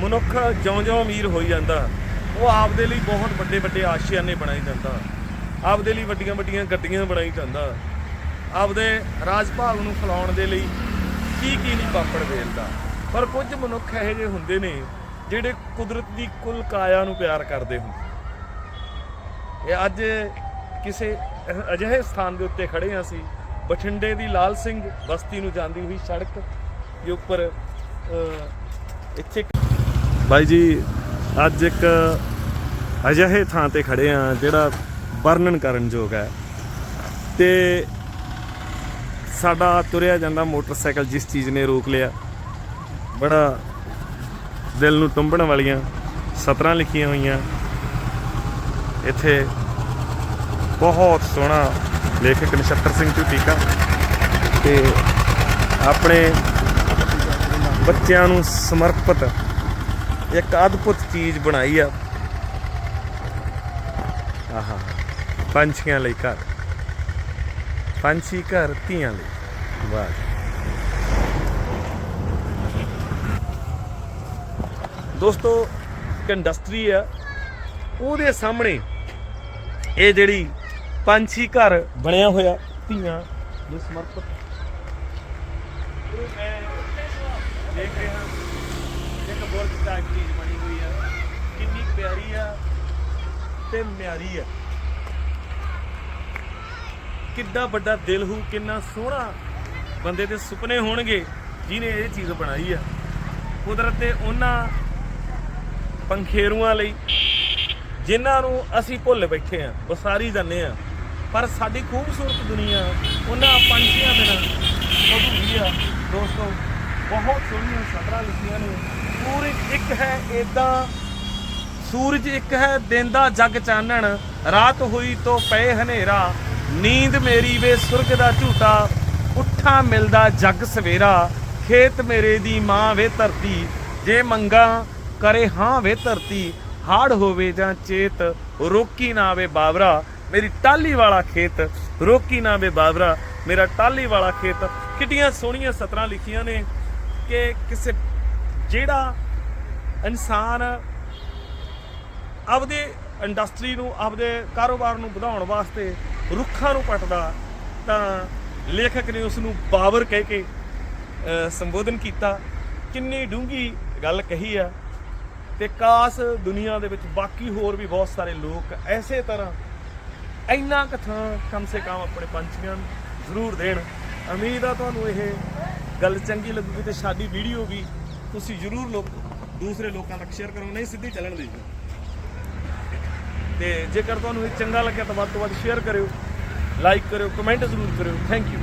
ਮਨੁੱਖ ਜਿਉਂ-ਜਿਉਂ ਅਮੀਰ ਹੋਈ ਜਾਂਦਾ, ਉਹ ਆਪਦੇ ਲਈ ਬਹੁਤ ਵੱਡੇ ਵੱਡੇ ਆਸ਼ਿਆਨੇ ਬਣਾਈ ਜਾਂਦਾ। ਆਪਦੇ ਲਈ ਵੱਡੀਆਂ ਵੱਡੀਆਂ ਗੱਡੀਆਂ ਬਣਾਈ ਜਾਂਦਾ। ਆਪਦੇ ਰਾਜ ਭਾਗ ਨੂੰ ਫਲਾਉਣ ਦੇ ਲਈ ਕੀ ਕੀ ਨਹੀਂ ਪਾਪੜ ਵੇਲਦਾ। ਪਰ ਕੁਝ ਮਨੁੱਖ ਇਹੋ ਜਿਹੇ ਹੁੰਦੇ ਨੇ, ਜਿਹੜੇ ਕੁਦਰਤ ਦੀ ਕੁੱਲ ਕਾਇਆ ਨੂੰ ਪਿਆਰ ਕਰਦੇ ਹੁੰਦੇ ਇਹ ਅੱਜ ਕਿਸੇ ਅਜਿਹੇ ਸਥਾਨ ਦੇ ਉੱਤੇ ਖੜੇ ਹਾਂ ਅਸੀਂ। ਬਠਿੰਡੇ ਦੀ ਲਾਲ ਸਿੰਘ ਬਸਤੀ ਨੂੰ ਜਾਂਦੀ ਹੋਈ ਸੜਕ ਦੇ ਉੱਪਰ ਇੱਥੇ ਬਾਈ ਜੀ, ਅੱਜ ਇੱਕ ਅਜਿਹੇ ਥਾਂ ਤੇ ਖੜੇ ਆ ਜਿਹੜਾ ਵਰਣਨ ਕਰਨ ਯੋਗ ਹੈ। ਤੇ ਸਾਡਾ ਤੁਰਿਆ ਜਾਂਦਾ ਮੋਟਰਸਾਈਕਲ ਜਿਸ ਚੀਜ਼ ਨੇ ਰੋਕ ਲਿਆ, ਬੜਾ ਦਿਲ ਨੂੰ ਟੁੰਬਣ ਵਾਲੀਆਂ ਸਤਰਾਂ ਲਿਖੀਆਂ ਹੋਈਆਂ। ਇੱਥੇ ਬਹੁਤ ਸੋਹਣਾ ਲੇਖਕ ਨਛੱਤਰ ਸਿੰਘ ਝੂਟੀਕਾ ਤੇ ਆਪਣੇ ਬੱਚਿਆਂ ਨੂੰ ਸਮਰਪਿਤ ਇੱਕ ਅਦਭੁਤ ਚੀਜ਼ ਬਣਾਈ ਆ। ਆਹਾ, ਪੰਛੀਆਂ ਲਈ ਘਰ। ਪੰਛੀ ਘਰ, ਧੀਆਂ ਲਈ। ਵਾਹ ਦੋਸਤੋ ਇੰਡਸਟਰੀ ਆ। ਉਹਦੇ ਸਾਹਮਣੇ ਇਹ ਜਿਹੜੀ ਪੰਛੀ ਘਰ ਬਣਿਆ ਹੋਇਆ, ਧੀਆਂ ਨੂੰ ਸਮਰਪਿਤ। ਉਹ ਮੈਂ ਦੇਖ ਰਿਹਾ ਇੱਕ ਬੁਰਜ ਟਾਈਪ ਚੀਜ਼ ਬਣੀ ਹੋਈ ਆ। ਕਿੰਨੀ ਪਿਆਰੀ ਆ ਤੇ ਮਿਆਰੀ ਆ। ਕਿੱਡਾ ਵੱਡਾ ਦਿਲ ਹੋ ਕਿੰਨਾ ਸੋਹਣਾ ਬੰਦੇ ਦੇ ਸੁਪਨੇ ਹੋਣਗੇ ਜਿਹਨੇ ਇਹ ਚੀਜ਼ ਬਣਾਈ ਆ। ਕੁਦਰਤ ਦੇ ਉਹਨਾਂ ਪੰਖੇਰੂਆਂ ਲਈ ਜਿਨ੍ਹਾਂ ਨੂੰ ਅਸੀਂ ਭੁੱਲ ਬੈਠੇ ਆ, ਵਸਾਰੀ ਜਾਂਦੇ ਆ। ਪਰ ਸਾਡੀ ਖੂਬਸੂਰਤ ਦੁਨੀਆ ਉਹਨਾਂ ਪੰਛੀਆਂ ਦੇ ਨਾਲ ਅਧੂਰੀ ਆ। ਦੋਸਤੋ, ਬਹੁਤ ਸੋਹਣੀਆਂ ਸਤਰਾਂ ਲਿਖੀਆਂ ਨੇ। ਸੂਰਜ ਇੱਕ ਹੈ ਇਦਾਂ ਸੂਰਜ ਇੱਕ ਹੈ ਦਿਨ ਦਾ ਜਗ ਚਾਨਣ, ਰਾਤ ਹੋਈ ਤੋਂ ਪਏ ਹਨੇਰਾ, ਨੀਂਦ ਮੇਰੀ ਵੇ ਸੁਰਗ ਦਾ ਝੂਟਾ, ਉੱਠਾ ਮਿਲਦਾ ਜਗ ਸਵੇਰਾ, ਖੇਤ ਮੇਰੇ ਦੀ ਮਾਂ ਵੇ ਧਰਤੀ, ਜੇ ਮੰਗਾ ਕਰੇ ਹਾਂ ਵੇ ਧਰਤੀ, ਹਾੜ ਹੋਵੇ ਜਾਂ ਚੇਤ, ਰੋਕੀ ਨਾ ਵੇ ਬਾਬਰਾ ਮੇਰੀ ਟਾਲੀ ਵਾਲਾ ਖੇਤ, ਰੋਕੀ ਨਾ ਵੇ ਬਾਬਰਾ ਮੇਰਾ ਟਾਲੀ ਵਾਲਾ ਖੇਤ। ਕਿੱਡੀਆਂ ਸੋਹਣੀਆਂ ਸਤਰਾਂ ਲਿਖੀਆਂ ਨੇ ਕਿ ਕਿਸੇ ਜਿਹੜਾ ਇਨਸਾਨ ਆਪਦੇ ਇੰਡਸਟਰੀ ਨੂੰ, ਆਪਦੇ ਕਾਰੋਬਾਰ ਨੂੰ ਵਧਾਉਣ ਵਾਸਤੇ ਰੁੱਖਾਂ ਨੂੰ ਪਟਦਾ, ਤਾਂ ਲੇਖਕ ਨੇ ਉਸ ਨੂੰ ਬਾਬਰ ਕਹਿ ਕੇ ਸੰਬੋਧਨ ਕੀਤਾ। ਕਿੰਨੀ ਡੂੰਗੀ ਗੱਲ ਕਹੀ ਆ ਤੇ ਕਾਸ ਦੁਨੀਆ ਦੇ ਵਿੱਚ ਬਾਕੀ ਹੋਰ ਵੀ ਬਹੁਤ ਸਾਰੇ ਲੋਕ ਐਸੇ ਤਰ੍ਹਾਂ ਇੰਨਾ ਕਥਾ ਕਮ ਸੇ ਕਮ ਆਪਣੇ ਪੰਛੀਆਂ ਨੂੰ ਜ਼ਰੂਰ ਦੇਣ। ਉਮੀਦ ਆ ਤੁਹਾਨੂੰ ਇਹ ਗੱਲ ਚੰਗੀ ਲੱਗੂਗੀ ਤੇ ਸਾਡੀ ਵੀਡੀਓ ਵੀ ਤੁਸੀਂ ਜ਼ਰੂਰ ਲੋਕ ਦੂਸਰੇ ਲੋਕਾਂ ਤੱਕ ਸ਼ੇਅਰ ਕਰੋ, ਨਹੀਂ ਸਿੱਧੀ ਚੱਲਣ ਦੀ। ਤੇ ਜੇਕਰ ਤੁਹਾਨੂੰ ਇਹ ਚੰਗਾ ਲੱਗਿਆ ਤਾਂ ਵੱਧ ਤੋਂ ਵੱਧ ਸ਼ੇਅਰ ਕਰਿਓ ਲਾਈਕ ਕਰਿਓ ਕਮੈਂਟ ਜ਼ਰੂਰ ਕਰਿਓ। Thank you